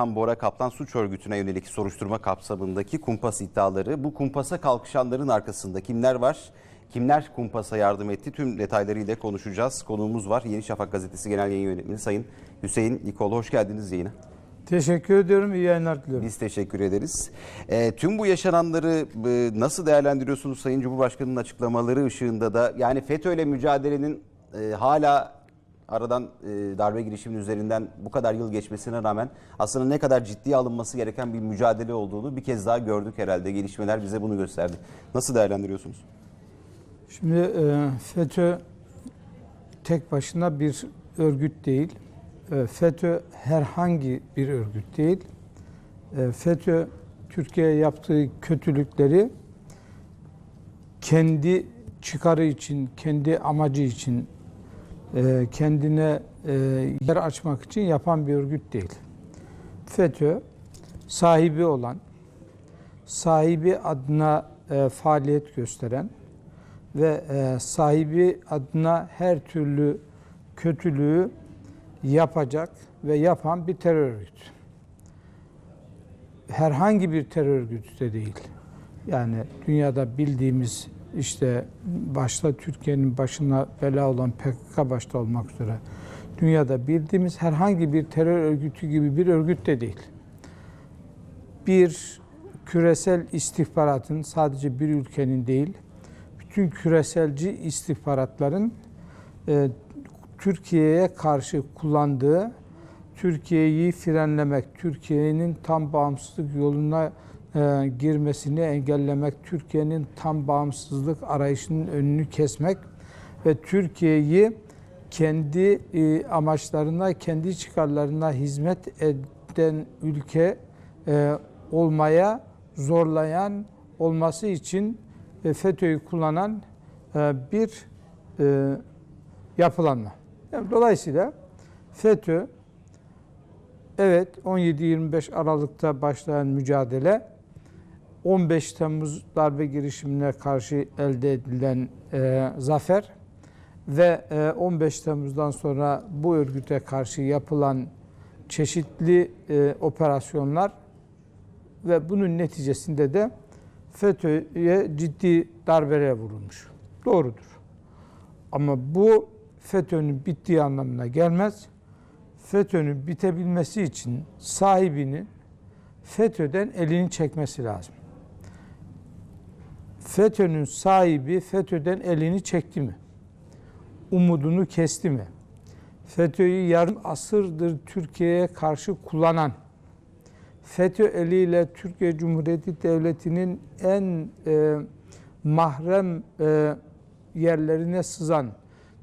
Emirhan Bora Kaplan suç örgütüne yönelik soruşturma kapsamındaki kumpas iddiaları. Bu kumpasa kalkışanların arkasında kimler var? Kimler kumpasa yardım etti? Tüm detaylarıyla konuşacağız. Konuğumuz var. Yeni Şafak Gazetesi Genel Yayın Yönetmeni Sayın Hüseyin Nikol. Hoş geldiniz yayına. Teşekkür ediyorum. İyi yayınlar diliyorum. Biz teşekkür ederiz. E, tüm bu yaşananları e, nasıl değerlendiriyorsunuz Sayın Cumhurbaşkanı'nın açıklamaları ışığında da? Yani FETÖ'yle mücadelenin e, hala aradan e, darbe girişiminin üzerinden bu kadar yıl geçmesine rağmen aslında ne kadar ciddiye alınması gereken bir mücadele olduğunu bir kez daha gördük herhalde. Gelişmeler bize bunu gösterdi. Nasıl değerlendiriyorsunuz? Şimdi e, FETÖ tek başına bir örgüt değil. E, FETÖ herhangi bir örgüt değil. E, FETÖ Türkiye'ye yaptığı kötülükleri kendi çıkarı için, kendi amacı için, kendine e, yer açmak için yapan bir örgüt değil. FETÖ sahibi olan, sahibi adına e, faaliyet gösteren ve e, sahibi adına her türlü kötülüğü yapacak ve yapan bir terör örgütü. Herhangi bir terör örgütü de değil. Yani dünyada bildiğimiz işte başta Türkiye'nin başına bela olan PKK başta olmak üzere dünyada bildiğimiz herhangi bir terör örgütü gibi bir örgüt de değil. Bir küresel istihbaratın sadece bir ülkenin değil, bütün küreselci istihbaratların e, Türkiye'ye karşı kullandığı, Türkiye'yi frenlemek, Türkiye'nin tam bağımsızlık yoluna e, girmesini engellemek, Türkiye'nin tam bağımsızlık arayışının önünü kesmek ve Türkiye'yi kendi e, amaçlarına, kendi çıkarlarına hizmet eden ülke e, olmaya zorlayan olması için e, FETÖ'yü kullanan bir yapılanma. Dolayısıyla FETÖ evet 17-25 Aralık'ta başlayan mücadele 15 Temmuz darbe girişimine karşı elde edilen e, zafer ve e, 15 Temmuz'dan sonra bu örgüte karşı yapılan çeşitli e, operasyonlar ve bunun neticesinde de FETÖ'ye ciddi darbeler vurulmuş. Doğrudur. Ama bu FETÖ'nün bittiği anlamına gelmez. FETÖ'nün bitebilmesi için sahibinin FETÖ'den elini çekmesi lazım. FETÖ'nün sahibi FETÖ'den elini çekti mi? Umudunu kesti mi? FETÖ'yü yarım asırdır Türkiye'ye karşı kullanan, FETÖ eliyle Türkiye Cumhuriyeti Devleti'nin en e, mahrem e, yerlerine sızan,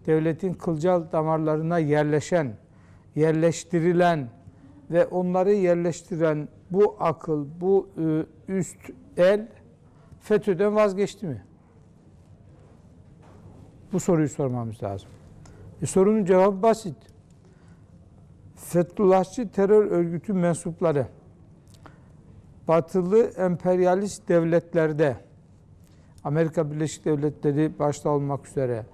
devletin kılcal damarlarına yerleşen, yerleştirilen ve onları yerleştiren bu akıl, bu e, üst el FETÖ'den vazgeçti mi? Bu soruyu sormamız lazım. E, sorunun cevabı basit. Fethullahçı terör örgütü mensupları batılı emperyalist devletlerde Amerika Birleşik Devletleri başta olmak üzere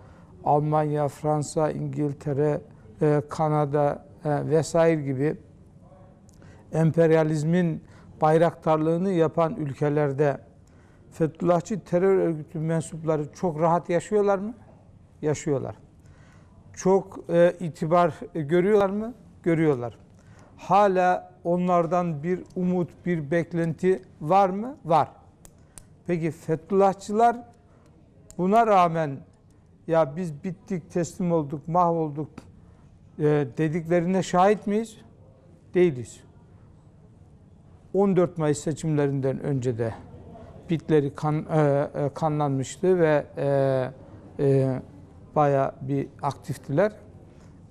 Almanya, Fransa, İngiltere, e, Kanada e, vesaire gibi emperyalizmin bayraktarlığını yapan ülkelerde Fethullahçı terör örgütü mensupları çok rahat yaşıyorlar mı? Yaşıyorlar. Çok e, itibar görüyorlar mı? Görüyorlar. Hala onlardan bir umut, bir beklenti var mı? Var. Peki Fethullahçılar buna rağmen ya biz bittik, teslim olduk, mahvolduk e, dediklerine şahit miyiz? Değiliz. 14 Mayıs seçimlerinden önce de bitleri kan, e, e, kanlanmıştı ve e, e, baya bir aktiftiler.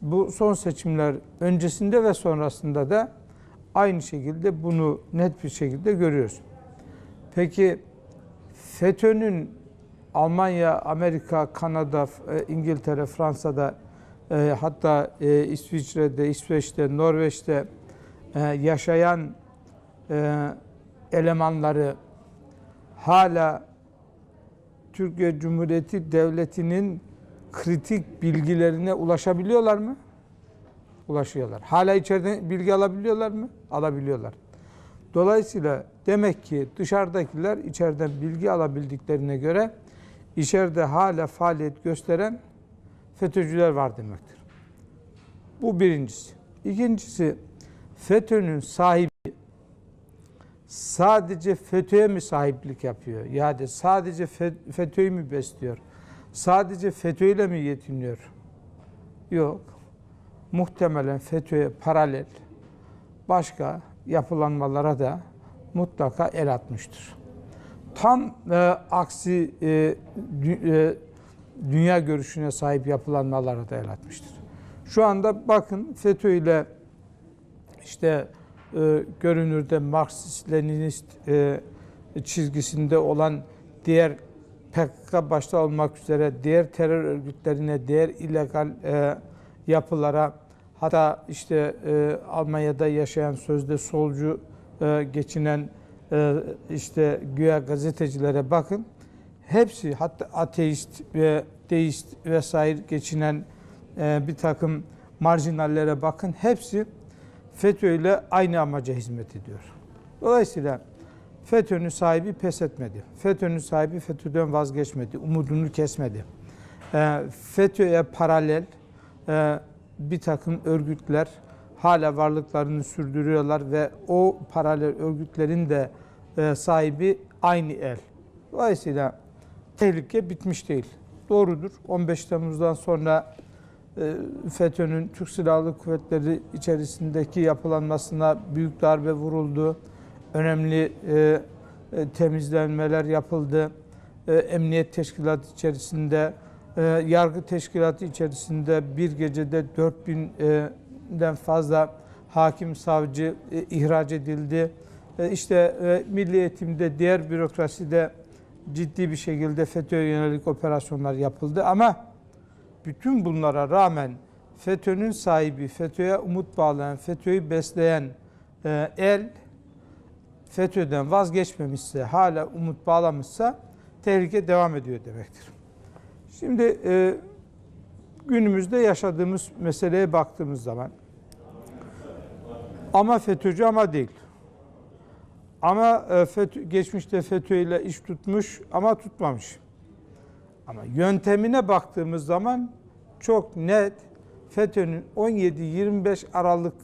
Bu son seçimler öncesinde ve sonrasında da aynı şekilde bunu net bir şekilde görüyoruz. Peki FETÖ'nün Almanya, Amerika, Kanada, e, İngiltere, Fransa'da e, hatta e, İsviçre'de, İsveç'te, Norveç'te yaşayan elemanları hala Türkiye Cumhuriyeti Devleti'nin kritik bilgilerine ulaşabiliyorlar mı? ulaşıyorlar. Hala içeriden bilgi alabiliyorlar mı? Alabiliyorlar. Dolayısıyla demek ki dışarıdakiler içeriden bilgi alabildiklerine göre içeride hala faaliyet gösteren FETÖ'cüler var demektir. Bu birincisi. İkincisi FETÖ'nün sahibi sadece FETÖ'ye mi sahiplik yapıyor? Yani sadece Fe- FETÖ'yü mü besliyor? Sadece FETÖ'yle mi yetiniyor? Yok. Muhtemelen FETÖ'ye paralel başka yapılanmalara da mutlaka el atmıştır. Tam e, aksi e, dü- e, dünya görüşüne sahip yapılanmalara da el atmıştır. Şu anda bakın FETÖ ile işte e, görünürde Marksist-Leninist e, çizgisinde olan diğer PKK başta olmak üzere diğer terör örgütlerine, diğer illegal e, yapılara hatta işte e, Almanya'da yaşayan sözde solcu e, geçinen e, işte güya gazetecilere bakın. Hepsi hatta ateist ve deist vesaire geçinen e, bir takım marjinallere bakın. Hepsi FETÖ ile aynı amaca hizmet ediyor. Dolayısıyla FETÖ'nün sahibi pes etmedi. FETÖ'nün sahibi FETÖ'den vazgeçmedi. Umudunu kesmedi. E, FETÖ'ye paralel e, bir takım örgütler hala varlıklarını sürdürüyorlar ve o paralel örgütlerin de e, sahibi aynı el. Dolayısıyla tehlike bitmiş değil. Doğrudur. 15 Temmuz'dan sonra FETÖ'nün Türk Silahlı Kuvvetleri içerisindeki yapılanmasına büyük darbe vuruldu. Önemli e, e, temizlenmeler yapıldı. E, Emniyet Teşkilatı içerisinde, e, Yargı Teşkilatı içerisinde bir gecede 4000'den fazla hakim savcı e, ihraç edildi. E, İşte e, Milli Eğitim'de, diğer bürokraside ciddi bir şekilde FETÖ'ye yönelik operasyonlar yapıldı ama bütün bunlara rağmen FETÖ'nün sahibi, FETÖ'ye umut bağlayan, FETÖ'yü besleyen e, el FETÖ'den vazgeçmemişse, hala umut bağlamışsa tehlike devam ediyor demektir. Şimdi e, günümüzde yaşadığımız meseleye baktığımız zaman ama FETÖ'cü ama değil. Ama e, FETÖ, geçmişte FETÖ ile iş tutmuş ama tutmamış. Ama yöntemine baktığımız zaman çok net FETÖ'nün 17-25 Aralık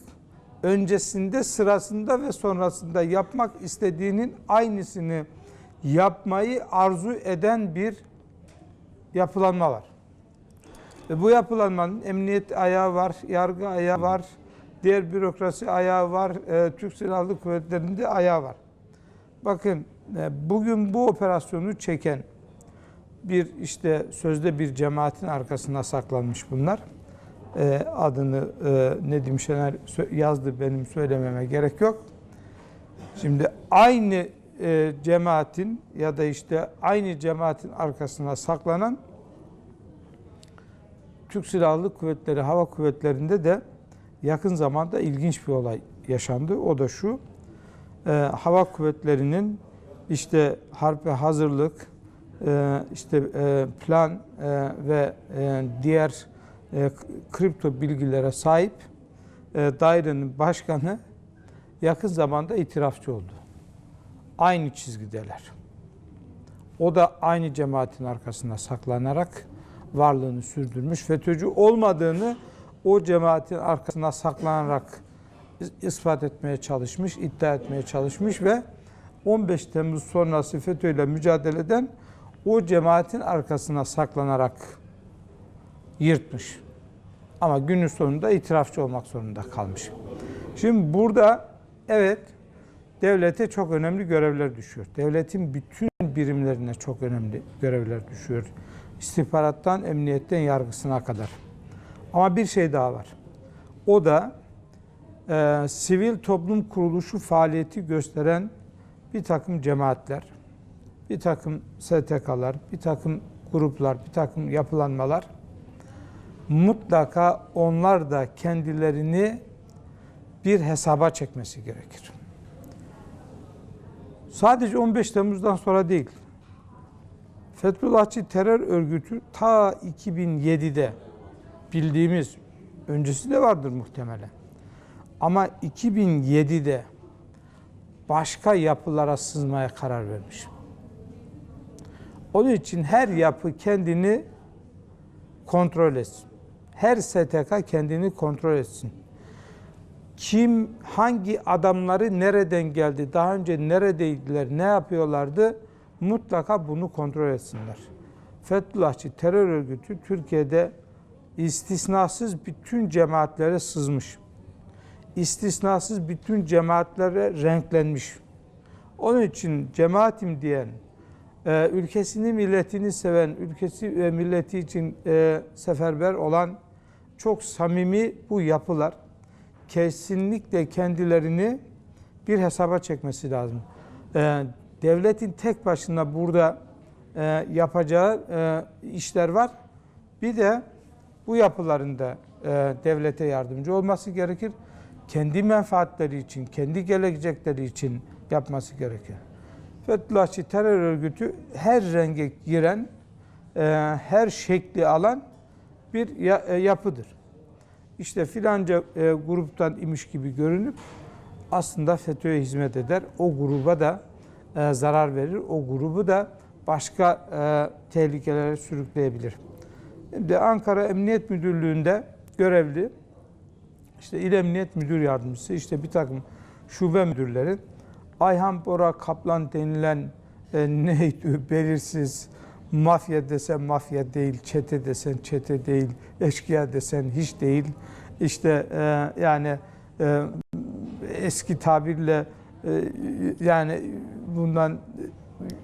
öncesinde, sırasında ve sonrasında yapmak istediğinin aynısını yapmayı arzu eden bir yapılanma var. Ve bu yapılanmanın emniyet ayağı var, yargı ayağı var, diğer bürokrasi ayağı var, e, Türk Silahlı Kuvvetleri'nde ayağı var. Bakın e, bugün bu operasyonu çeken bir işte sözde bir cemaatin arkasına saklanmış bunlar. E, adını e, Nedim Şener yazdı benim söylememe gerek yok. Şimdi aynı e, cemaatin ya da işte aynı cemaatin arkasına saklanan Türk Silahlı Kuvvetleri Hava Kuvvetleri'nde de yakın zamanda ilginç bir olay yaşandı. O da şu. e, hava kuvvetlerinin işte harpe hazırlık, işte e, plan e, ve e, diğer kripto bilgilere sahip dairenin başkanı yakın zamanda itirafçı oldu. Aynı çizgideler. O da aynı cemaatin arkasına saklanarak varlığını sürdürmüş. FETÖ'cü olmadığını o cemaatin arkasına saklanarak ispat etmeye çalışmış, iddia etmeye çalışmış ve 15 Temmuz sonrası FETÖ ile mücadeleden o cemaatin arkasına saklanarak yırtmış. Ama günün sonunda itirafçı olmak zorunda kalmış. Şimdi burada evet devlete çok önemli görevler düşüyor. Devletin bütün birimlerine çok önemli görevler düşüyor. İstihbarattan, emniyetten, yargısına kadar. Ama bir şey daha var. O da e, sivil toplum kuruluşu faaliyeti gösteren bir takım cemaatler, bir takım STK'lar, bir takım gruplar, bir takım yapılanmalar mutlaka onlar da kendilerini bir hesaba çekmesi gerekir. Sadece 15 Temmuz'dan sonra değil. Fethullahçı terör örgütü ta 2007'de bildiğimiz öncesi de vardır muhtemelen. Ama 2007'de başka yapılara sızmaya karar vermiş. Onun için her yapı kendini kontrol etsin. Her STK kendini kontrol etsin. Kim, hangi adamları nereden geldi, daha önce neredeydiler, ne yapıyorlardı mutlaka bunu kontrol etsinler. Fethullahçı terör örgütü Türkiye'de istisnasız bütün cemaatlere sızmış. İstisnasız bütün cemaatlere renklenmiş. Onun için cemaatim diyen, ülkesini milletini seven, ülkesi ve milleti için e, seferber olan çok samimi bu yapılar kesinlikle kendilerini bir hesaba çekmesi lazım. E, devletin tek başına burada e, yapacağı e, işler var. Bir de bu yapıların da e, devlete yardımcı olması gerekir. Kendi menfaatleri için, kendi gelecekleri için yapması gerekir. Fethullahçı terör örgütü her renge giren, e, her şekli alan bir e, yapıdır. İşte filanca e, gruptan imiş gibi görünüp aslında FETÖ'ye hizmet eder. O gruba da zarar verir. O grubu da başka tehlikelere sürükleyebilir. Şimdi Ankara Emniyet Müdürlüğü'nde görevli işte İl Emniyet Müdür Yardımcısı, işte bir takım şube müdürleri Ayhan Bora Kaplan denilen e, neydi belirsiz mafya desen mafya değil, çete desen çete değil, eşkıya desen hiç değil. İşte e, yani e, eski tabirle e, yani bundan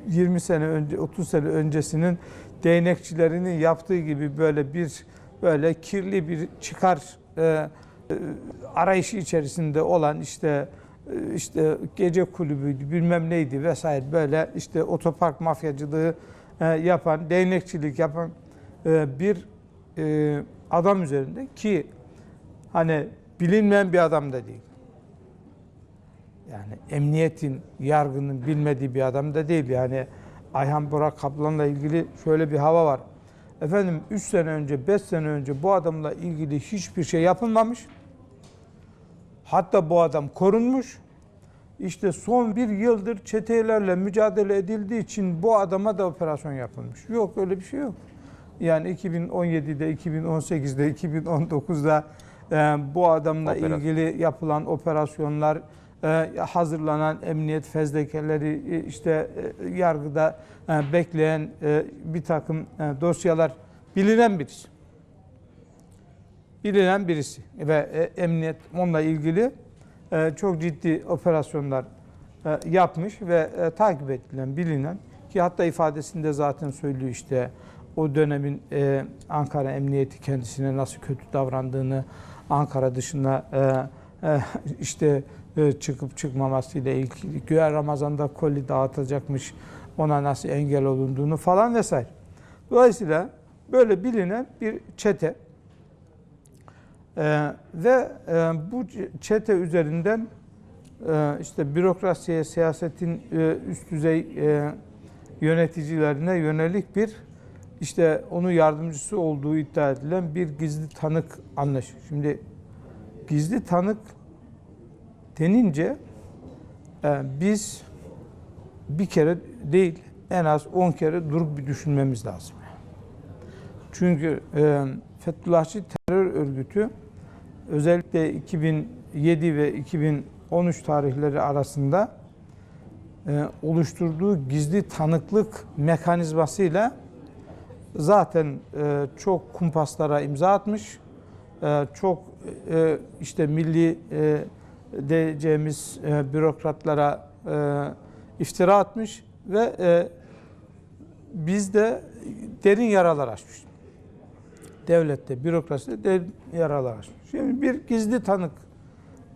20 sene önce 30 sene öncesinin değnekçilerinin yaptığı gibi böyle bir böyle kirli bir çıkar e, e, arayışı içerisinde olan işte işte gece kulübüydü bilmem neydi vesaire böyle işte otopark mafyacılığı e, yapan değnekçilik yapan e, bir e, adam üzerinde ki hani bilinmeyen bir adam da değil. Yani emniyetin, yargının bilmediği bir adam da değil. Yani Ayhan Burak Kaplan'la ilgili şöyle bir hava var. Efendim 3 sene önce, 5 sene önce bu adamla ilgili hiçbir şey yapılmamış. Hatta bu adam korunmuş. İşte son bir yıldır çetelerle mücadele edildiği için bu adama da operasyon yapılmış. Yok öyle bir şey yok. Yani 2017'de, 2018'de, 2019'da e, bu adamla Operasyon. ilgili yapılan operasyonlar, e, hazırlanan emniyet fezlekeleri, e, işte e, yargıda e, bekleyen e, bir takım e, dosyalar bilinen birisi. Bilinen birisi. Ve e, emniyet onunla ilgili e, çok ciddi operasyonlar e, yapmış ve takip edilen, bilinen ki hatta ifadesinde zaten söylüyor işte. O dönemin Ankara Emniyeti kendisine nasıl kötü davrandığını, Ankara dışına işte çıkıp çıkmamasıyla ilgili güya Ramazan'da koli dağıtacakmış ona nasıl engel olunduğunu falan vesaire. Dolayısıyla böyle bilinen bir çete ee, ve e, bu çete üzerinden e, işte bürokrasiye, siyasetin e, üst düzey e, yöneticilerine yönelik bir işte onun yardımcısı olduğu iddia edilen bir gizli tanık anlaş. Şimdi gizli tanık denince e, biz bir kere değil en az 10 kere durup bir düşünmemiz lazım. Çünkü e, Fethullahçı terör örgütü özellikle 2007 ve 2013 tarihleri arasında e, oluşturduğu gizli tanıklık mekanizmasıyla zaten e, çok kumpaslara imza atmış, e, çok işte milli e, diyeceğimiz bürokratlara iftira atmış ve bizde derin yaralar açmış devlette, bürokraside derin yaralar açmış. Şimdi bir gizli tanık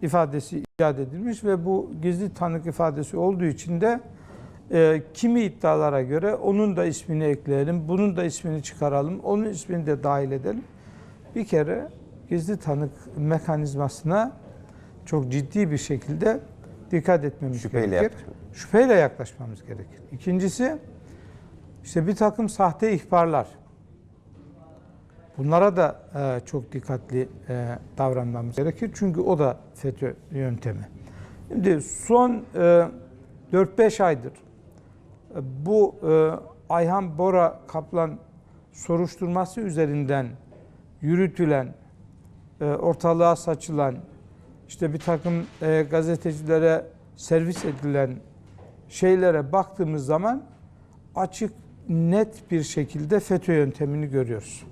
ifadesi icat edilmiş ve bu gizli tanık ifadesi olduğu için de e, kimi iddialara göre onun da ismini ekleyelim, bunun da ismini çıkaralım, onun ismini de dahil edelim. Bir kere gizli tanık mekanizmasına çok ciddi bir şekilde dikkat etmemiz Şüpheyle gerekir. yaklaşmak. Şüpheyle yaklaşmamız gerekir. İkincisi işte bir takım sahte ihbarlar. Bunlara da e, çok dikkatli e, davranmamız gerekir. Çünkü o da FETÖ yöntemi. Şimdi son e, 4-5 aydır e, bu e, Ayhan Bora Kaplan soruşturması üzerinden yürütülen, e, ortalığa saçılan, işte bir takım e, gazetecilere servis edilen şeylere baktığımız zaman açık, net bir şekilde FETÖ yöntemini görüyoruz.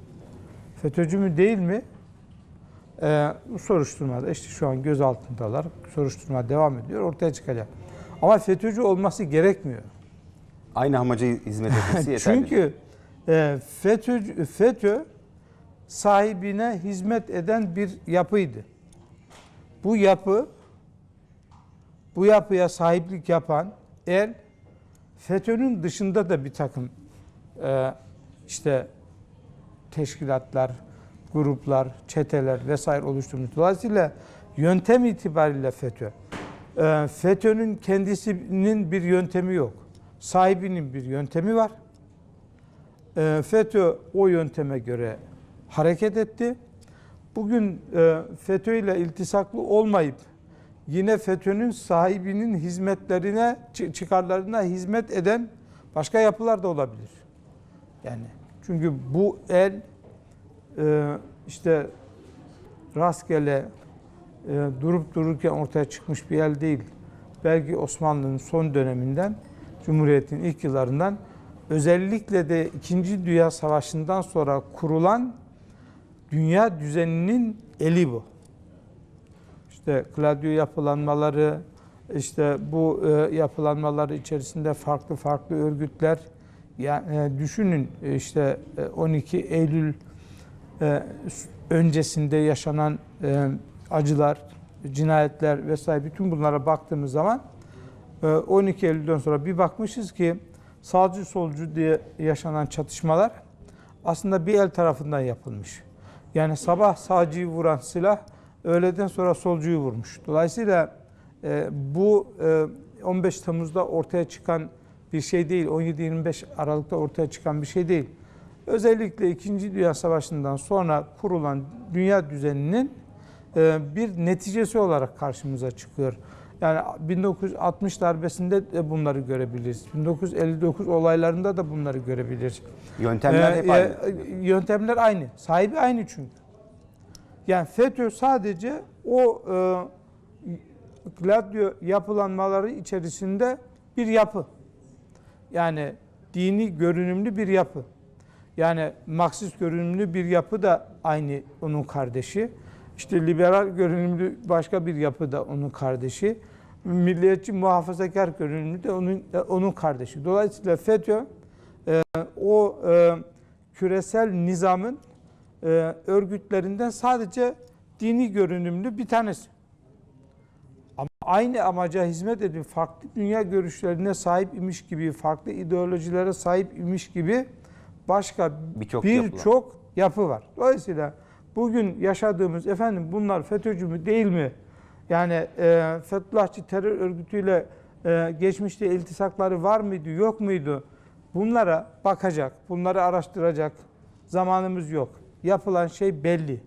FETÖ'cü mü değil mi? Ee, bu soruşturmada işte şu an gözaltındalar. Soruşturma devam ediyor. Ortaya çıkacak. Ama FETÖ'cü olması gerekmiyor. Aynı amaca hizmet etmesi yeterli. Çünkü e, FETÖ, FETÖ sahibine hizmet eden bir yapıydı. Bu yapı bu yapıya sahiplik yapan el FETÖ'nün dışında da bir takım e, işte teşkilatlar, gruplar, çeteler vesaire oluşturmuş. Dolayısıyla yöntem itibariyle FETÖ. E, FETÖ'nün kendisinin bir yöntemi yok. Sahibinin bir yöntemi var. E, FETÖ o yönteme göre hareket etti. Bugün e, FETÖ ile iltisaklı olmayıp yine FETÖ'nün sahibinin hizmetlerine, çı- çıkarlarına hizmet eden başka yapılar da olabilir. Yani çünkü bu el e, işte rastgele e, durup dururken ortaya çıkmış bir el değil. Belki Osmanlı'nın son döneminden, Cumhuriyet'in ilk yıllarından özellikle de İkinci Dünya Savaşı'ndan sonra kurulan dünya düzeninin eli bu. İşte Gladio yapılanmaları, işte bu e, yapılanmaları içerisinde farklı farklı örgütler, yani e, düşünün e, işte e, 12 Eylül e, öncesinde yaşanan acılar, cinayetler vesaire bütün bunlara baktığımız zaman e, 12 Eylül'den sonra bir bakmışız ki sağcı solcu diye yaşanan çatışmalar aslında bir el tarafından yapılmış. Yani sabah sağcıyı vuran silah öğleden sonra solcuyu vurmuş. Dolayısıyla bu e, 15 Temmuz'da ortaya çıkan bir şey değil. 17-25 Aralık'ta ortaya çıkan bir şey değil. Özellikle 2. Dünya Savaşı'ndan sonra kurulan dünya düzeninin e, bir neticesi olarak karşımıza çıkıyor. Yani 1960 darbesinde de bunları görebiliriz. 1959 olaylarında da bunları görebiliriz. Yöntemler Ee, hep aynı. e, Yöntemler aynı. Sahibi aynı çünkü. Yani FETÖ sadece o e, Gladio yapılanmaları içerisinde bir yapı. Yani dini görünümlü bir yapı. Yani Marksist görünümlü bir yapı da aynı onun kardeşi. İşte liberal görünümlü başka bir yapı da onun kardeşi. Milliyetçi muhafazakar görünümlü de onun onun kardeşi. Dolayısıyla FETÖ e, o e, küresel nizamın e, örgütlerinden sadece dini görünümlü bir tanesi. Aynı amaca hizmet edip farklı dünya görüşlerine sahip imiş gibi, farklı ideolojilere sahip imiş gibi başka Birçok yapılar. birçok yapı var. Dolayısıyla bugün yaşadığımız efendim bunlar FETÖ'cü mü değil mi? Yani e, Fethullahçı terör örgütüyle e, geçmişte iltisakları var mıydı, yok muydu? Bunlara bakacak, bunları araştıracak zamanımız yok. Yapılan şey belli.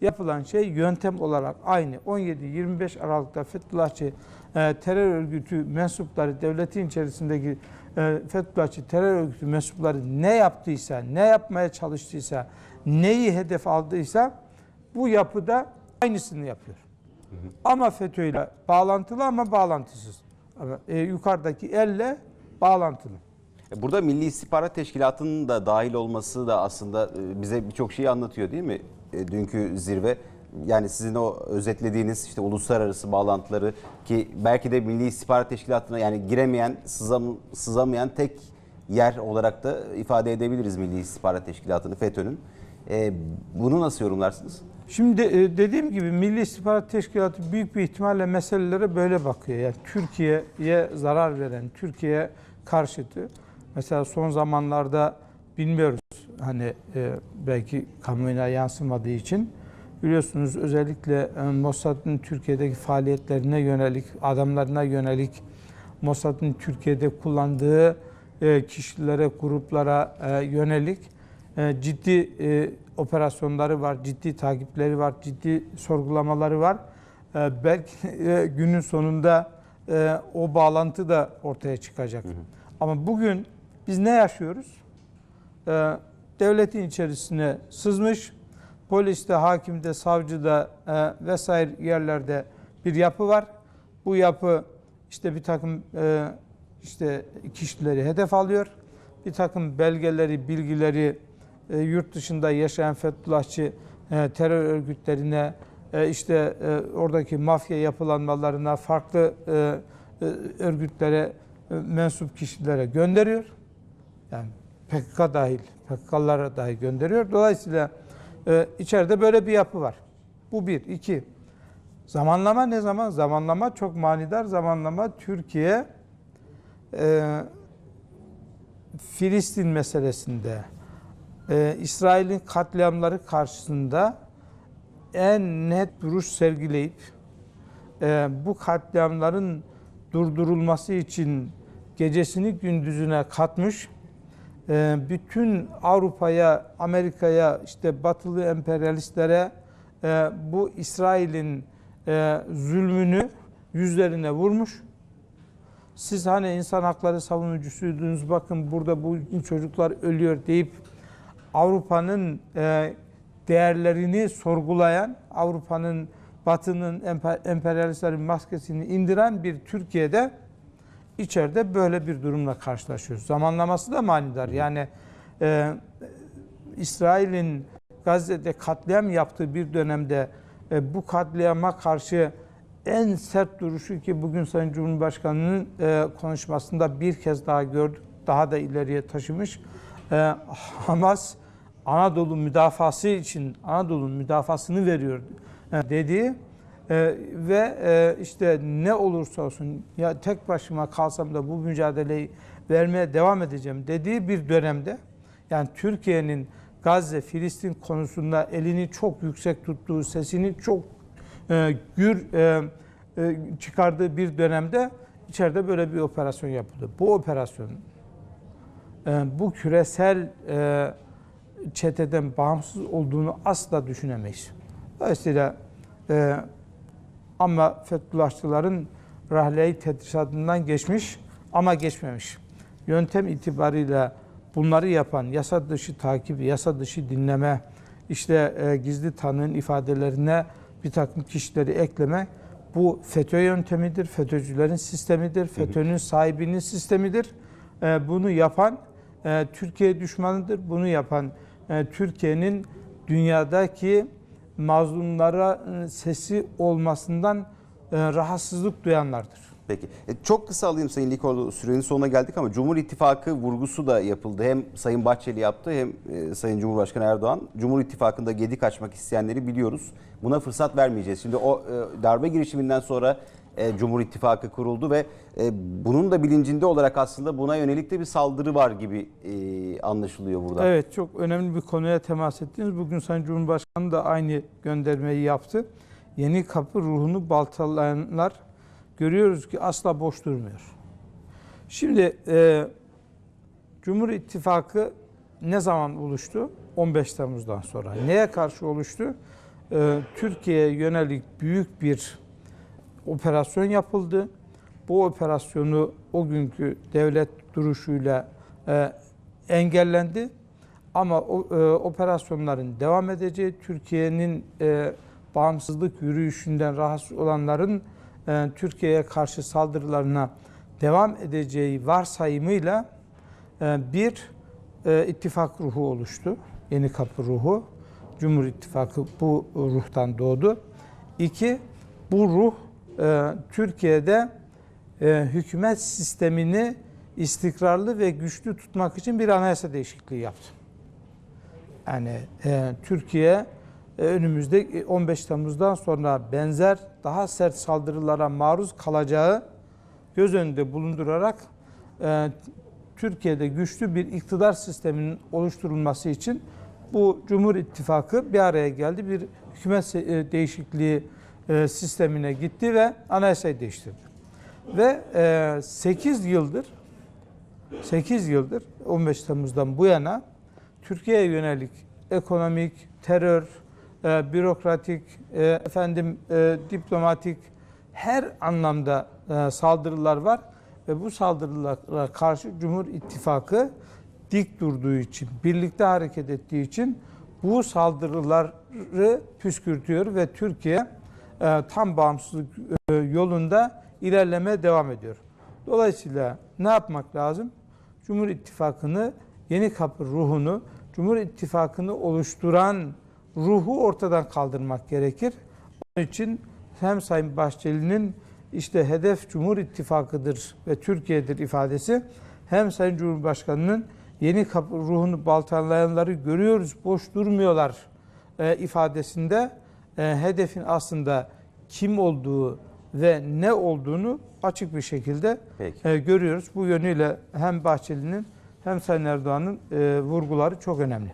Yapılan şey yöntem olarak aynı. 17-25 Aralık'ta Fethullahçı e, terör örgütü mensupları, devletin içerisindeki e, Fethullahçı terör örgütü mensupları ne yaptıysa, ne yapmaya çalıştıysa, neyi hedef aldıysa bu yapıda aynısını yapıyor. Ama FETÖ ile bağlantılı ama bağlantısız. E, yukarıdaki elle bağlantılı. E, Burada Milli İstihbarat Teşkilatı'nın da dahil olması da aslında e, bize birçok şeyi anlatıyor değil mi? E, Dünkü zirve yani sizin o özetlediğiniz işte uluslararası bağlantıları ki belki de Milli İstihbarat Teşkilatı'na yani giremeyen, sızam, sızamayan tek yer olarak da ifade edebiliriz Milli İstihbarat Teşkilatı'nı FETÖ'nün. E, bunu nasıl yorumlarsınız? Şimdi e, dediğim gibi Milli İstihbarat Teşkilatı büyük bir ihtimalle meselelere böyle bakıyor. Yani Türkiye'ye zarar veren, Türkiye karşıtı. Mesela son zamanlarda bilmiyoruz hani e, belki kamuoyuna yansımadığı için biliyorsunuz özellikle e, Mossad'ın Türkiye'deki faaliyetlerine yönelik, adamlarına yönelik Mossad'ın Türkiye'de kullandığı e, kişilere, gruplara e, yönelik e, ciddi e, operasyonları var, ciddi takipleri var, ciddi sorgulamaları var. E, belki e, günün sonunda e, o bağlantı da ortaya çıkacak. Ama bugün biz ne yaşıyoruz? E, devletin içerisine sızmış, poliste, hakimde, savcıda e, vesaire yerlerde bir yapı var. Bu yapı işte bir takım e, işte kişileri hedef alıyor. Bir takım belgeleri, bilgileri e, yurt dışında yaşayan Fethullahçı e, terör örgütlerine, e, işte e, oradaki mafya yapılanmalarına, farklı e, e, örgütlere e, mensup kişilere gönderiyor. Yani PKK dahil, PKK'lara dahi gönderiyor. Dolayısıyla e, içeride böyle bir yapı var. Bu bir. iki. Zamanlama ne zaman? Zamanlama çok manidar. Zamanlama Türkiye e, Filistin meselesinde e, İsrail'in katliamları karşısında en net duruş sergileyip e, bu katliamların durdurulması için gecesini gündüzüne katmış bütün Avrupa'ya, Amerika'ya, işte batılı emperyalistlere e, bu İsrail'in e, zulmünü yüzlerine vurmuş. Siz hani insan hakları savunucusuydunuz, bakın burada bu çocuklar ölüyor deyip Avrupa'nın e, değerlerini sorgulayan, Avrupa'nın, Batı'nın emper- emperyalistlerin maskesini indiren bir Türkiye'de içeride böyle bir durumla karşılaşıyoruz. Zamanlaması da manidar. Yani e, İsrail'in Gazze'de katliam yaptığı bir dönemde e, bu katliama karşı en sert duruşu ki bugün Sayın Cumhurbaşkanı'nın e, konuşmasında bir kez daha gördük, daha da ileriye taşımış. E, Hamas Anadolu müdafası için Anadolu'nun müdafasını veriyor e, dediği e, ve e, işte ne olursa olsun ya tek başıma kalsam da bu mücadeleyi vermeye devam edeceğim dediği bir dönemde yani Türkiye'nin Gazze, Filistin konusunda elini çok yüksek tuttuğu, sesini çok e, gür e, e, çıkardığı bir dönemde içeride böyle bir operasyon yapıldı. Bu operasyon e, bu küresel e, çeteden bağımsız olduğunu asla düşünemeyiz. Dolayısıyla e, ama Fethullahçıların rahle-i tedrisatından geçmiş ama geçmemiş. Yöntem itibariyle bunları yapan yasa dışı takip, yasa dışı dinleme, işte e, gizli tanığın ifadelerine bir takım kişileri ekleme bu FETÖ yöntemidir, FETÖ'cülerin sistemidir, FETÖ'nün sahibinin sistemidir. E, bunu yapan e, Türkiye düşmanıdır. Bunu yapan e, Türkiye'nin dünyadaki mazlumlara e, sesi olmasından e, rahatsızlık duyanlardır. Peki. E, çok kısa alayım Sayın Likoğlu. Sürenin sonuna geldik ama Cumhur İttifakı vurgusu da yapıldı. Hem Sayın Bahçeli yaptı hem e, Sayın Cumhurbaşkanı Erdoğan. Cumhur İttifakı'nda gedik açmak isteyenleri biliyoruz. Buna fırsat vermeyeceğiz. Şimdi o darbe girişiminden sonra e, Cumhur İttifakı kuruldu ve e, bunun da bilincinde olarak aslında buna yönelik de bir saldırı var gibi e, anlaşılıyor burada. Evet çok önemli bir konuya temas ettiniz. Bugün Sayın Cumhurbaşkanı da aynı göndermeyi yaptı. Yeni kapı ruhunu baltalayanlar görüyoruz ki asla boş durmuyor. Şimdi e, Cumhur İttifakı ne zaman oluştu? 15 Temmuz'dan sonra. Neye karşı oluştu? Türkiye'ye yönelik büyük bir operasyon yapıldı. Bu operasyonu o günkü devlet duruşuyla e, engellendi. Ama o e, operasyonların devam edeceği, Türkiye'nin e, bağımsızlık yürüyüşünden rahatsız olanların e, Türkiye'ye karşı saldırılarına devam edeceği varsayımıyla e, bir e, ittifak ruhu oluştu. Yeni kapı ruhu. Cumhur İttifakı bu ruhtan doğdu. İki, bu ruh e, Türkiye'de e, hükümet sistemini istikrarlı ve güçlü tutmak için bir anayasa değişikliği yaptı. Yani e, Türkiye e, önümüzde e, 15 Temmuz'dan sonra benzer daha sert saldırılara maruz kalacağı göz önünde bulundurarak e, Türkiye'de güçlü bir iktidar sisteminin oluşturulması için bu Cumhur İttifakı bir araya geldi. Bir hükümet e, değişikliği e, sistemine gitti ve anayasayı değiştirdi. Ve e, 8 yıldır 8 yıldır 15 Temmuz'dan bu yana Türkiye'ye yönelik ekonomik, terör, e, bürokratik, e, efendim e, diplomatik her anlamda saldırılar var ve bu saldırılara karşı Cumhur İttifakı dik durduğu için, birlikte hareket ettiği için bu saldırıları püskürtüyor ve Türkiye e, tam bağımsızlık e, yolunda ilerlemeye devam ediyor. Dolayısıyla ne yapmak lazım? Cumhur İttifakı'nı, yeni kapı ruhunu, Cumhur İttifakı'nı oluşturan ruhu ortadan kaldırmak gerekir. Onun için hem Sayın Bahçeli'nin işte hedef Cumhur İttifakı'dır ve Türkiye'dir ifadesi hem Sayın Cumhurbaşkanı'nın yeni kapı ruhunu baltalayanları görüyoruz, boş durmuyorlar e, ifadesinde e, hedefin aslında kim olduğu ve ne olduğunu açık bir şekilde Peki. e, görüyoruz. Bu yönüyle hem Bahçeli'nin hem Sayın Erdoğan'ın e, vurguları çok önemli.